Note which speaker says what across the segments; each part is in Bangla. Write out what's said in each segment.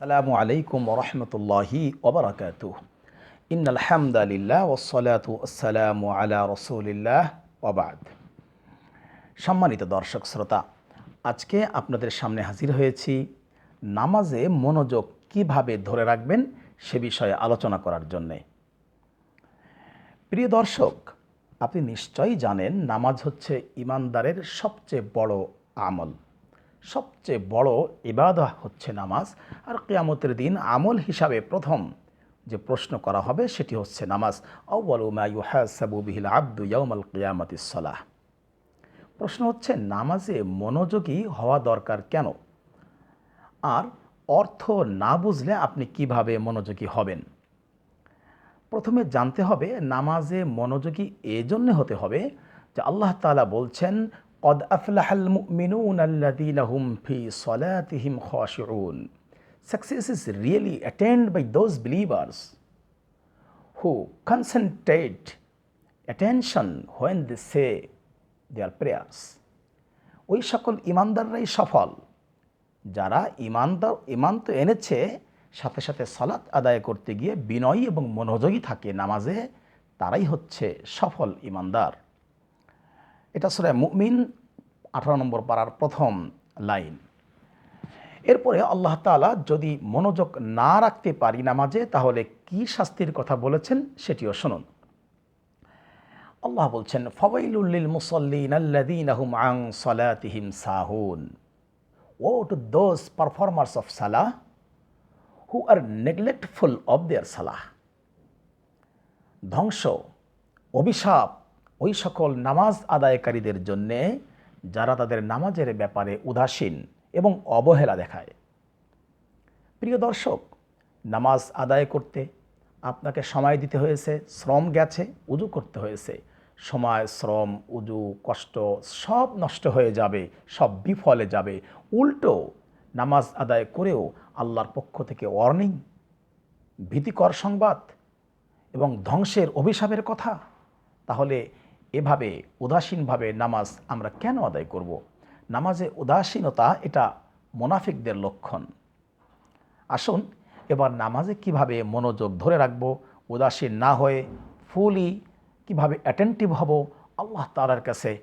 Speaker 1: আসসালামু আলাইকুম রহমতুল্লাহি ওবরাকাত ইন আলহামদুলিল্লাহ ওসলাতু আসসালামু আলা রসুলিল্লাহ ওবাদ সম্মানিত দর্শক শ্রোতা, আজকে আপনাদের সামনে হাজির হয়েছি নামাজে মনোযোগ কীভাবে ধরে রাখবেন সে বিষয়ে আলোচনা করার জন্যে। প্রিয় দর্শক, আপনি নিশ্চয়ই জানেন নামাজ হচ্ছে ইমানদারের সবচেয়ে বড় আমল। সবচেয়ে বড় ইবাদা হচ্ছে নামাজ আর কেয়ামতের দিন আমল হিসাবে প্রথম যে প্রশ্ন করা হবে সেটি হচ্ছে নামাজ। বিহিল আব্দু ইয়াউমাল কিয়ামতিস সালাহ। প্রশ্ন হচ্ছে, নামাজে মনোযোগী হওয়া দরকার কেন? আর অর্থ না বুঝলে আপনি কীভাবে মনোযোগী হবেন? প্রথমে জানতে হবে, নামাজে মনোযোগী এজন্য হতে হবে যে আল্লাহ তাআলা বলছেন কদ আফলাহাল মিনুন আল্লাহম ফি সলাতিহিম খশরুল Success is really attained by those believers who concentrate attention when they say their prayers. ওই সকল ইমানদাররাই সফল যারা ইমানদার, ইমান তো এনেছে, সাথে সাথে সালাত আদায় করতে গিয়ে বিনয়ী এবং মনোযোগী থাকে নামাজে, তারাই হচ্ছে সফল ইমানদার এটা সুরে মুমিন, আঠারো নম্বর পাড়ার প্রথম লাইন। এরপরে আল্লাহ তাআলা যদি মনোযোগ না রাখতে পারি নামাজে, তাহলে কি শাস্তির কথা বলেছেন সেটিও শুনুন। আল্লাহ বলছেন ফবাইলুল্লিল মুসল্লিন আল্লাযীনা হুম আন সালাতিহিম সাহুন। Woe to those performers of Salah, who are neglectful of their সালাহ। ধ্বংস, অভিশাপ ওই সকল নামাজ আদায়কারীদের জন্যে যারা তাদের নামাজের ব্যাপারে উদাসীন এবং অবহেলা দেখায়। প্রিয় দর্শক, নামাজ আদায় করতে আপনাকে সময় দিতে হয়েছে, শ্রম গেছে, উজু করতে হয়েছে। সময়, শ্রম, উজু, কষ্ট সব নষ্ট হয়ে যাবে, সব বিফলে যাবে। উল্টো, নামাজ আদায় করেও আল্লাহর পক্ষ থেকে ওয়ার্নিং ভীতিকর সংবাদ এবং ধ্বংসের অভিশাপের কথা। তাহলে এভাবে উদাসীনভাবে নামাজ আমরা কেন আদায় করব। নামাজে উদাসীনতা এটা মোনাফিকদের লক্ষণ। আসুন এবার নামাজে কীভাবে মনোযোগ ধরে রাখব, উদাসীন না হয়ে ফুলি কীভাবে অ্যাটেন্টিভ হব, আল্লাহ তালার কাছে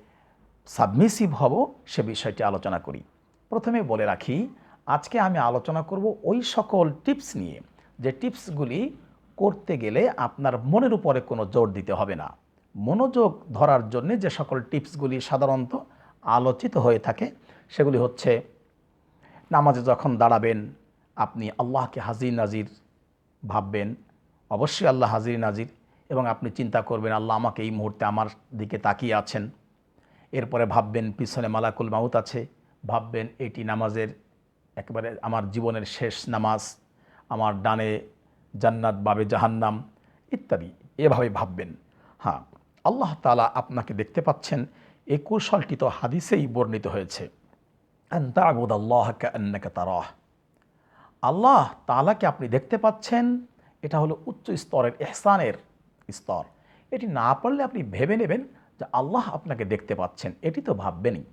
Speaker 1: সাবমিসিভ হব সে বিষয়টি আলোচনা করি। প্রথমে বলে রাখি, আজকে আমি আলোচনা করব ওই সকল টিপস নিয়ে। যে টিপসগুলি করতে গেলে আপনার মনের উপরে কোনো জোর দিতে হবে না। মনোযোগ ধরার জন্য যে সকল টিপসগুলি সাধারণত আলোচিত হয়ে থাকে, সেগুলি হচ্ছে, নামাজে যখন দাঁড়াবেন, আপনি আল্লাহকে হাজির নাজির ভাববেন, অবশ্যই আল্লাহ হাজির নাজির, এবং আপনি চিন্তা করবেন, আল্লাহ আমাকে এই মুহূর্তে আমার দিকে তাকিয়ে আছেন। এরপরে ভাববেন, পিছনে মালাকুল মাউত আছে, ভাববেন, এটি নামাজের একেবারে আমার জীবনের শেষ নামাজ, আমার ডানে জান্নাত বাবে জাহান্নাম, ইত্যাদি। এভাবে ভাববেন। হ্যাঁ আল্লাহ তালা আপনাকে দেখতে পাচ্ছেন। এই কৌশলটি তো হাদিসেই বর্ণিত হয়েছে। তারাহ। আল্লাহ তালাকে আপনি দেখতে পাচ্ছেন, এটা হলো উচ্চ স্তরের এহসানের স্তর। এটি না পারলে আপনি ভেবে নেবেন যে আল্লাহ আপনাকে দেখতে পাচ্ছেন, এটি তো ভাববেনই।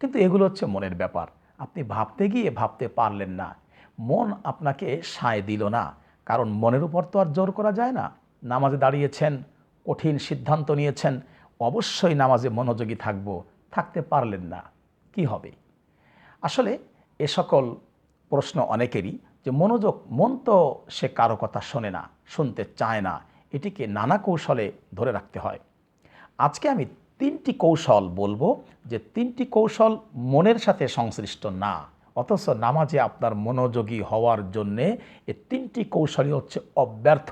Speaker 1: কিন্তু এগুলো হচ্ছে মনের ব্যাপার। আপনি ভাবতে গিয়ে ভাবতে পারলেন না। মন আপনাকে সায় দিল না। কারণ মনের উপর তো আর জোর করা যায় না। নামাজে দাঁড়িয়েছেন কঠিন সিদ্ধান্ত নিয়েছেন, অবশ্যই নামাজে মনোযোগী থাকব, থাকতে পারলেন না, কি হবে? আসলে এ সকল প্রশ্ন অনেকেরই যে মনোযোগ মন তো সে কারও কথা শোনে না, শুনতে চায় না, এটিকে নানা কৌশলে ধরে রাখতে হয়। আজকে আমি তিনটি কৌশল বলব যে তিনটি কৌশল মনের সাথে সংশ্লিষ্ট না, অথচ নামাজে আপনার মনোযোগী হওয়ার জন্যে এ তিনটি কৌশলই হচ্ছে অব্যর্থ।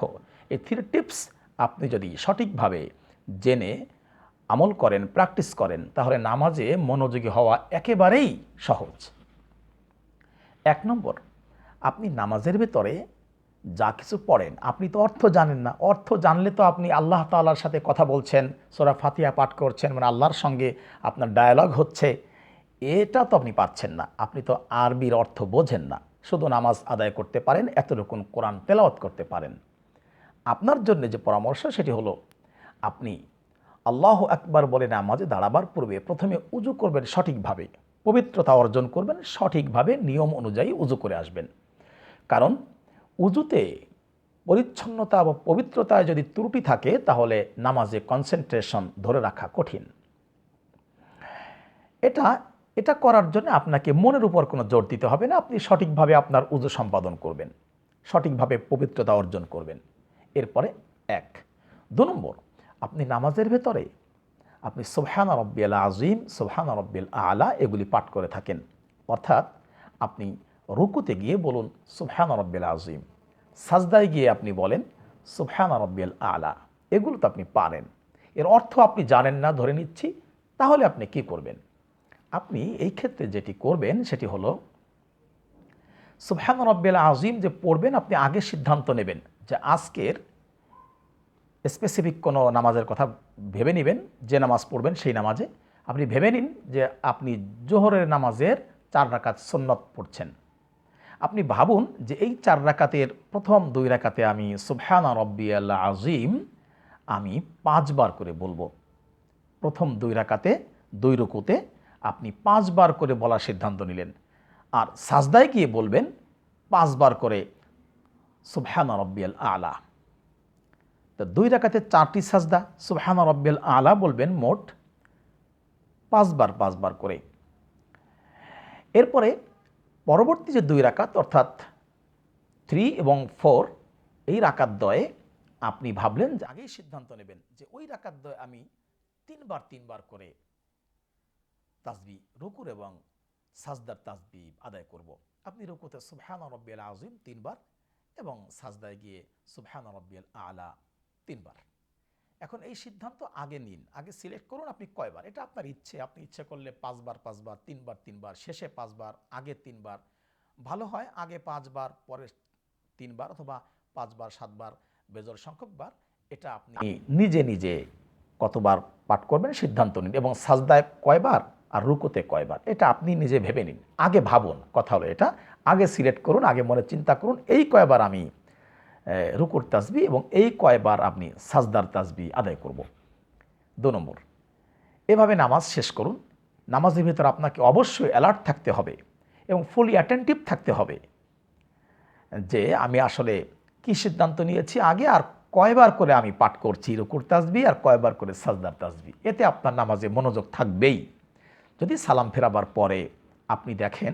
Speaker 1: এই থ্রি টিপস আপনি যদি সঠিকভাবে জেনে, আমল করেন প্র্যাকটিস করেন, তাহলে নামাজে মনোযোগী হওয়া একেবারেই সহজ। এক নম্বর, আপনি নামাজের ভেতরে যা কিছু পড়েন, আপনি তো অর্থ জানেন না। অর্থ জানলে তো আপনি আল্লাহ তাল্লার সাথে কথা বলছেন, সোরা ফাতিয়া পাঠ করছেন মানে আল্লাহর সঙ্গে আপনার ডায়ালগ হচ্ছে। এটা তো আপনি পাচ্ছেন না। আপনি তো আরবির অর্থ বোঝেন না। শুধু নামাজ আদায় করতে পারেন এতটুকু কোরআন তেলাওয়াত করতে পারেন। আপনার জন্য যে পরামর্শ সেটি হলো, আপনি আল্লাহ একবার বলে নামাজে দাঁড়াবার পূর্বে প্রথমে উজু করবেন সঠিকভাবে, পবিত্রতা অর্জন করবেন, সঠিকভাবে নিয়ম অনুযায়ী উজু করে আসবেন। কারণ উজুতে পরিচ্ছন্নতা বা পবিত্রতায় যদি ত্রুটি থাকে, তাহলে নামাজে কনসেন্ট্রেশন ধরে রাখা কঠিন। এটা এটা করার জন্য আপনাকে মনের উপর কোনো জোর দিতে হবে না, আপনি সঠিকভাবে আপনার উজু সম্পাদন করবেন, সঠিকভাবে পবিত্রতা অর্জন করবেন। এরপরে এক। দু নম্বর, আপনি নামাজের ভেতরে আপনি সোহান রব্বিল আজিম সোহান রব্বিল আলা এগুলি পাঠ করে থাকেন। অর্থাৎ আপনি রুকুতে গিয়ে বলুন সুবহান রব্বিল আজিম সাজদায় গিয়ে আপনি বলেন সুবহান রব্বিল আলা, এগুলো তো আপনি পারেন। এর অর্থ আপনি জানেন না, ধরে নিচ্ছি, তাহলে আপনি কি করবেন? আপনি এই ক্ষেত্রে যেটি করবেন সেটি হলো সুবহান রব্বিল আজিম যে পড়বেন, আপনি আগে সিদ্ধান্ত নেবেন যে আজকের স্পেসিফিক কোনো নামাজের কথা ভেবে নেবেন, যে নামাজ পড়বেন সেই নামাজে। আপনি ভেবে নিন যে আপনি জোহরের নামাজের চার রাকাত সন্নত পড়ছেন। আপনি ভাবুন যে এই চার রাকাতের প্রথম দুই রাকাতে আমি সুবহানা রব্বি আল্লাহ আজিম আমি পাঁচবার করে বলব। প্রথম দুই রাকাতে, দুই রুকুতে আপনি পাঁচবার করে বলার সিদ্ধান্ত নিলেন। আর সাজদায় গিয়ে বলবেন, পাঁচবার করে সুবহানা রব্বিয়াল আলা। তো দুই রাকাতে চারটি সাজদা, সুবহানা রব্বিয়াল আলা বলবেন মোট পাঁচবার পাঁচবার করে এরপরে পরবর্তী যে দুই রাকাত, অর্থাৎ থ্রি এবং ফোর, এই রাকাত দয়ে আপনি ভাবলেন যে আগেই সিদ্ধান্ত নেবেন যে ওই রাকাত দয়ে আমি তিনবার তিনবার করে তাসবি, রুকুর এবং সাজদার তাসবি আদায় করব। আপনি রুকুতে সুবহান রব্বিয়াল আজিম তিনবার এবং সাজদায় গিয়ে সুবহান রব্বিয়াল আলা তিনবার। এখন এই সিদ্ধান্ত আগে নিন। আগে সিলেক্ট করুন আপনি কয়বার। এটা আপনার ইচ্ছে। আপনি ইচ্ছে করলে পাঁচবার পাঁচবার, তিনবার তিনবার, শেষে পাঁচবার, আগে তিনবার। ভালো হয় আগে পাঁচবার, পরে তিনবার অথবা পাঁচবার, সাতবার, বেজর সংখ্যকবার। এটা আপনি নিজে নিজে কতবার পাঠ করবেন সিদ্ধান্ত নিন এবং সাজদায় কয়বার আর রুকুতে কয়বার। এটা আপনি নিজে ভেবে নিন। আগে ভাবুন। কথা হলো এটা। আগে সিলেক্ট করুন, আগে মনে চিন্তা করুন, এই কয়বার আমি রুকুর তাসবি এবং এই কয়বার আপনি সাজদার তাসবি আদায় করব। দু নম্বর, এভাবে নামাজ শেষ করুন। নামাজের ভিতর আপনাকে অবশ্যই অ্যালার্ট থাকতে হবে এবং ফুলি অ্যাটেন্টিভ থাকতে হবে যে আমি আসলে কি সিদ্ধান্ত নিয়েছি, আগে আর কয়বার করে আমি পাঠ করছি রুকুর তাসবি আর কয়বার করে সাজদার তাসবি। এতে আপনার নামাজে মনোযোগ থাকবেই। যদি সালাম ফেরাবার পরে আপনি দেখেন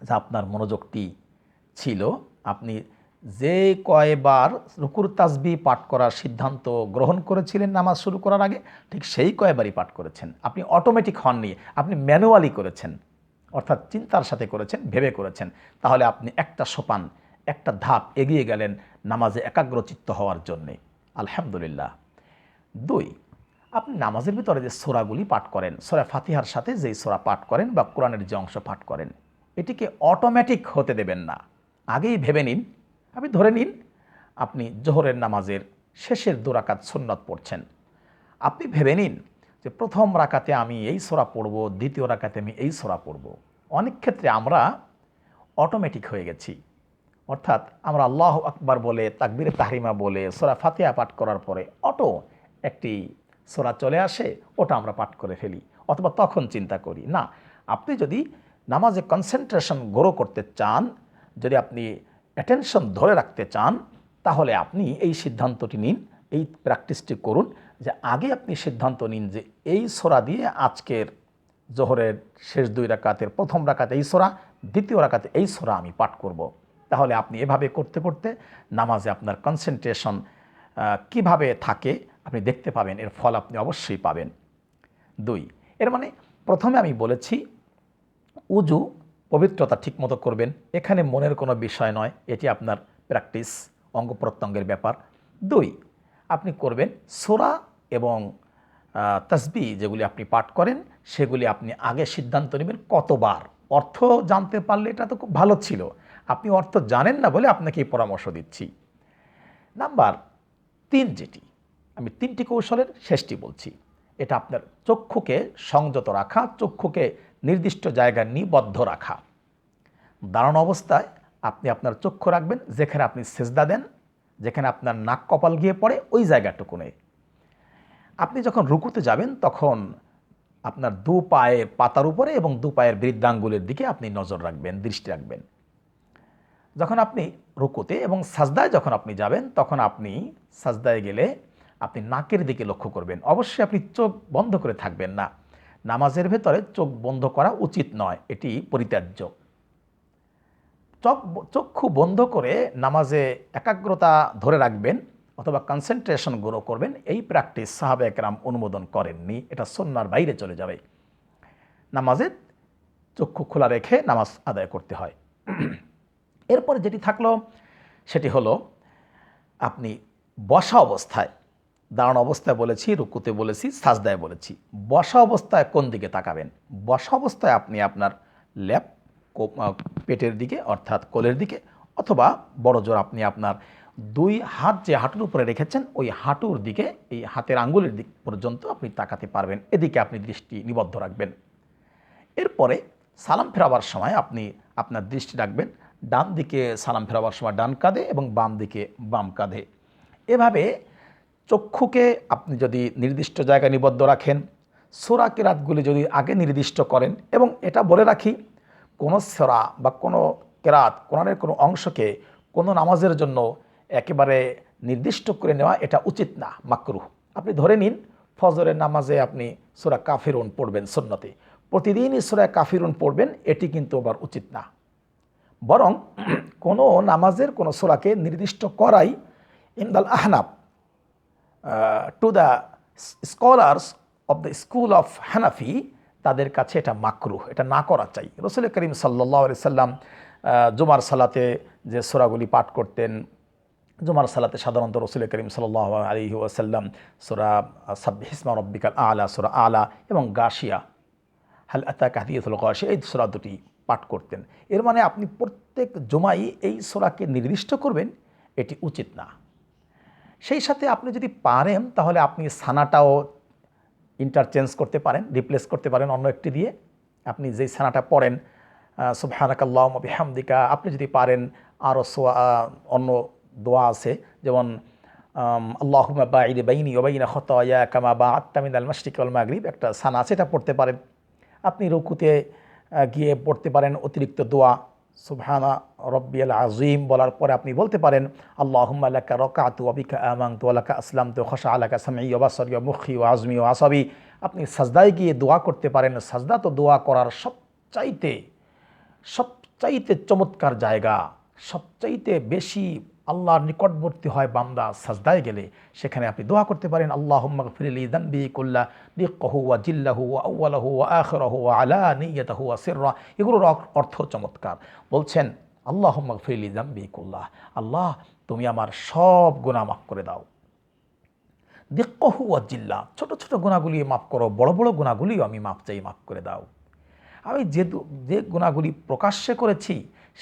Speaker 1: যে আপনার মনোযোগটি ছিল, আপনি যে কয়বার রুকুর তাসবি পাঠ করার সিদ্ধান্ত গ্রহণ করেছিলেন নামাজ শুরু করার আগে, ঠিক সেই কয়বারই পাঠ করেছেন। আপনি অটোমেটিক হননি, আপনি ম্যানুয়ালি করেছেন, অর্থাৎ চিন্তার সাথে করেছেন, ভেবে করেছেন। তাহলে আপনি একটা সোপান, একটা ধাপ এগিয়ে গেলেন নামাজে একাগ্রচিত্ত হওয়ার জন্যে। আলহামদুলিল্লাহ। দুই, আপনি নামাজের ভিতরে যে সোরাগুলি পাঠ করেন, সোরা ফাতিহার সাথে যেই সোরা পাঠ করেন বা কোরআনের যে অংশ পাঠ করেন, এটিকে অটোমেটিক হতে দেবেন না। আগেই ভেবে নিন আপনি ধরে নিন, আপনি জোহরের নামাজের শেষের দুরাকাত সুন্নত পড়ছেন। আপনি ভেবে নিন যে প্রথম রাকাতে আমি এই সোরা পড়ব, দ্বিতীয় রাকাতে আমি এই সোরা পড়ব। অনেক ক্ষেত্রে আমরা অটোমেটিক হয়ে গেছি। অর্থাৎ আমরা আল্লাহ আকবার বলে, তাকবির তাহরিমা বলে, সোরা ফাতিহা পাঠ করার পরে অটো একটি সোরা চলে আসে, ওটা আমরা পাঠ করে ফেলি অথবা তখন চিন্তা করি। না, আপনি যদি নামাজে কনসেন্ট্রেশন গ্রো করতে চান, যদি আপনি অ্যাটেনশন ধরে রাখতে চান, তাহলে আপনি এই সিদ্ধান্তটি নিন, এই প্র্যাকটিসটি করুন যে আগে আপনি সিদ্ধান্ত নিন যে এই সোরা দিয়ে আজকের জোহরের শেষ দুই রাকাতের প্রথম রাকাতে এই সোরা, দ্বিতীয় রাকাতে এই সোরা আমি পাঠ করব। তাহলে আপনি এভাবে করতে করতে নামাজে আপনার কনসেন্ট্রেশন কীভাবে থাকে আপনি দেখতে পাবেন, এর ফল আপনি অবশ্যই পাবেন দুই, এর মানে প্রথমে আমি বলেছি, উজু পবিত্রতা ঠিকমতো করবেন, এখানে মনের কোনো বিষয় নয়, এটি আপনার প্র্যাকটিস, অঙ্গ প্রত্যঙ্গের ব্যাপার। দুই, আপনি করবেন সোরা এবং তসবি যেগুলি আপনি পাঠ করেন, সেগুলি আপনি আগে সিদ্ধান্ত নেবেন কতবার। অর্থ জানতে পারলে এটা তো খুব ভালো ছিল। আপনি অর্থ জানেন না বলে আপনাকে এই পরামর্শ দিচ্ছি। নাম্বার তিন যেটি, আমি তিনটি কৌশলের শেষটি বলছি। এটা আপনার চক্ষুকে সংযত রাখা, চক্ষুকে নির্দিষ্ট জায়গায় নিবদ্ধ রাখা। দাঁড়ানো অবস্থায় আপনি আপনার চক্ষু রাখবেন, যেখানে আপনি সেজদা দেন, যেখানে আপনার নাক কপাল গিয়ে পড়ে, ওই জায়গাটুকুনে। আপনি যখন রুকুতে যাবেন, তখন আপনার দু পায়ের পাতার উপরে এবং দু পায়ের বৃদ্ধাঙ্গুলের দিকে আপনি নজর রাখবেন, দৃষ্টি রাখবেন। যখন আপনি রুকুতে এবং সাজদায় যখন আপনি যাবেন, তখন আপনি সাজদায় গেলে আপনি নাকের দিকে লক্ষ্য করবেন। অবশ্যই আপনি চোখ বন্ধ করে থাকবেন না। নামাজের ভেতরে চোখ বন্ধ করা উচিত নয়, এটি পরিত্যাজ্য। চোখ চক্ষু বন্ধ করে নামাজে একাগ্রতা ধরে রাখবেন অথবা কনসেন্ট্রেশন গ্রো করবেন, এই প্র্যাকটিস সাহাবে একরাম অনুমোদন করেননি, এটা সন্ন্যার বাইরে চলে যাবে। নামাজে চক্ষু খোলা রেখে নামাজ আদায় করতে হয়। এরপরে যেটি থাকল, সেটি হলো আপনি বসা অবস্থায় দাঁড়ানো অবস্থায় বলেছি, রুকুতে বলেছি, সাজদায় বলেছি। বসা অবস্থায় কোন দিকে তাকাবেন? বসা অবস্থায় আপনি আপনার ল্যাপ পেটের দিকে, অর্থাৎ কোলের দিকে, অথবা বড় জোর আপনি আপনার দুই হাত যে হাঁটুর উপরে রেখেছেন, ওই হাঁটুর দিকে, এই হাতের আঙ্গুলের দিক পর্যন্ত আপনি তাকাতে পারবেন। এদিকে আপনি দৃষ্টি নিবদ্ধ রাখবেন। এরপরে সালাম ফেরাবার সময় আপনি আপনার দৃষ্টি রাখবেন। ডান দিকে সালাম ফেরাবার সময় ডান কাঁধে এবং বাম দিকে বাম কাঁধে। এভাবে চক্ষুকে আপনি যদি নির্দিষ্ট জায়গায় নিবদ্ধ রাখেন সোরা কেরাতগুলি যদি আগে নির্দিষ্ট করেন এবং এটা বলে রাখি, কোনো সোরা বা কোনো কেরাত, কোরআনের কোনো অংশকে কোনো নামাজের জন্য একেবারে নির্দিষ্ট করে নেওয়া এটা উচিত না, মাকরুহ। আপনি ধরে নিন, ফজরের নামাজে আপনি সোরা কাফিরুন পড়বেন সন্নতে। প্রতিদিনই সোরা কাফিরুন পড়বেন, এটি কিন্তু আবার উচিত না। বরং কোনো নামাজের কোনো সোরাকে নির্দিষ্ট করাই ইন্দাল Ahnab to the scholars of the school of Hanafi তাদের কাছে এটা মাকরুহ এটা না করা চাই। রসুল করিম সাল্লাহ সাল্লাম জুমার সালাতে যে সোরাগুলি পাঠ করতেন, জুমার সালাতে সাধারণত রসুল করিম সাল্লাহ আলী ওয়াসাল্লাম সোরা সাব্বিসমা রব্বিকাল আলা, সোরা আলা এবং গাশিয়া, হাল আতা কাহিয়াতুল গাশি এই সোরা দুটি পাঠ করতেন। এর মানে আপনি প্রত্যেক জমাই এই সোরাকে নির্দিষ্ট করবেন, এটি উচিত না। সেই সাথে আপনি যদি পারেন, তাহলে আপনি সানাটাও ইন্টারচেঞ্জ করতে পারেন রিপ্লেস করতে পারেন অন্য একটি দিয়ে। আপনি যেই সানাটা পড়েন সুবহানাকাল্লাহ হামদিকা আপনি যদি পারেন আরও অন্য দোয়া আছে, যেমন আল্লাহুমা বা ইদে বাইনি ওবাইনা খতয়া কামা বা আত্মামিন আল মাসরিক আল মাগরিব, একটা সানা আছে, এটা পড়তে পারেন। আপনি রুকুতে গিয়ে পড়তে পারেন অতিরিক্ত দোয়া। সুবহানা রব্বিয়াল আজিম বলার পরে আপনি বলতে পারেন আল্লাহ আল্লাকা রকাতু অবিকা আমাং তু আলাকা আসলাম তো খসা আলাকা সামি ওবাসরি ও মুখি ও আজমি ও আসাবি। আপনি সাজদায় গিয়ে দোয়া করতে পারেন। সাজদা তো দোয়া করার সবচাইতে সবচাইতে চমৎকার জায়গা, সবচাইতে বেশি আল্লাহর নিকটবর্তী হয় বান্দা সাজদায় গেলে, সেখানে আপনি দোয়া করতে পারেন আল্লাহ ফিরলি দানবি কুল্লা দিকহু ওয়া জিল্লাহু ওয়া আউ্লাহু ওয়া আখরাহু আলা নিয়তাহু ওয়া সিররা। এগুলোর অর্থ চমৎকার। বলছেন আল্লাহ ফিরলি দানবি কুল্লাহ আল্লাহ, তুমি আমার সব গুণা মাফ করে দাও। দিকহু জিল্লা, ছোট ছোট গুণাগুলি মাফ করো, বড় বড় গুণাগুলিও আমি মাফ চাই, মাফ করে দাও। আমি যে যে গুণাগুলি প্রকাশ্যে করেছি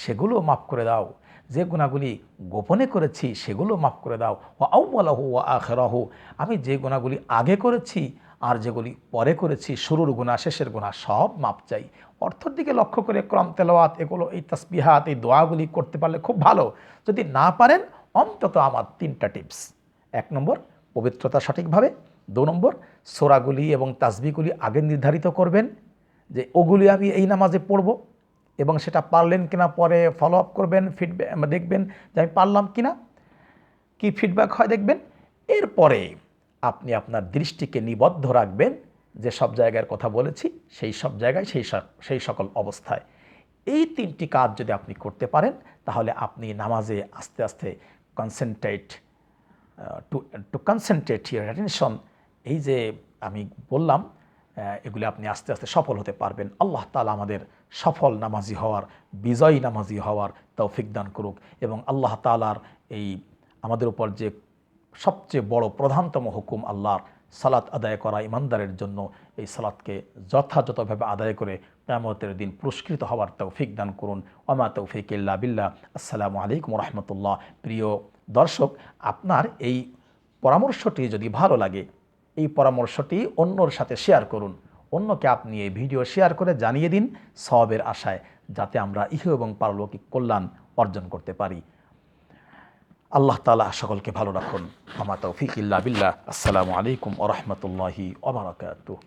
Speaker 1: সেগুলো মাফ করে দাও। যে গুণাগুলি গোপনে করেছি, সেগুলো মাফ করে দাও। ও আউ্লাহু ও আখেরাহু। আমি যে গুণাগুলি আগে করেছি আর যেগুলি পরে করেছি, শুরুর গুণা, শেষের গুণা, সব মাপ চাই। অর্থের দিকে লক্ষ্য করে ক্রম তেলাওয়াত, এগুলো, এই তসবিহাত, এই দোয়াগুলি করতে পারলে খুব ভালো। যদি না পারেন, অন্তত আমার তিনটা টিপস। এক নম্বর, পবিত্রতা সঠিকভাবে। দু নম্বর, সোরাগুলি এবং তাসবিগুলি আগে নির্ধারিত করবেন যে ওগুলি আমি এই নামাজে পড়ব। এবং সেটা পারলেন কিনা পরে ফলো আপ করবেন ফিডব্যাক দেখবেন যে আমি পারলাম কিনা, কি ফিডব্যাক হয় দেখবেন। এরপরে আপনি আপনার দৃষ্টিকে নিবদ্ধ রাখবেন, যে সব জায়গার কথা বলেছি, সেই সব জায়গায়, সেই সেই সকল অবস্থায়। এই তিনটি কাজ যদি আপনি করতে পারেন, তাহলে আপনি নামাজে আস্তে আস্তে concentrate to to concentrate your attention এই যে আমি বললাম এগুলি আপনি আস্তে আস্তে সফল হতে পারবেন। আল্লাহ তালা আমাদের সফল নামাজি হওয়ার, বিজয়ী নামাজি হওয়ার তৌফিক দান করুক এবং আল্লাহ তালার এই আমাদের উপর যে সবচেয়ে বড় প্রধানতম হুকুম আল্লাহর সালাত আদায় করা ইমানদারের জন্য, এই সালাতকে যথাযথভাবে আদায় করে কেমতের দিন পুরস্কৃত হওয়ার তৌফিক দান করুন। অমা তৌফিক ইল্লা বিল্লাহ। আসসালামু আলাইকুম রহমতুল্লাহ। প্রিয় দর্শক, আপনার এই পরামর্শটি যদি ভালো লাগে, এই পরামর্শটি অন্যর সাথে শেয়ার করুন। অন্যকে আপনি এই ভিডিও শেয়ার করে জানিয়ে দিন সবের আশায়, যাতে আমরা ইহ এবং পারলৌকিক কল্যাণ অর্জন করতে পারি। আল্লাহ তালা সকলকে ভালো রাখুন। আমা তৌফিক ইল্লা বিল্লাহ। আসসালামু আলাইকুম ওরহমতুল্লাহি ওবরাকাতুহ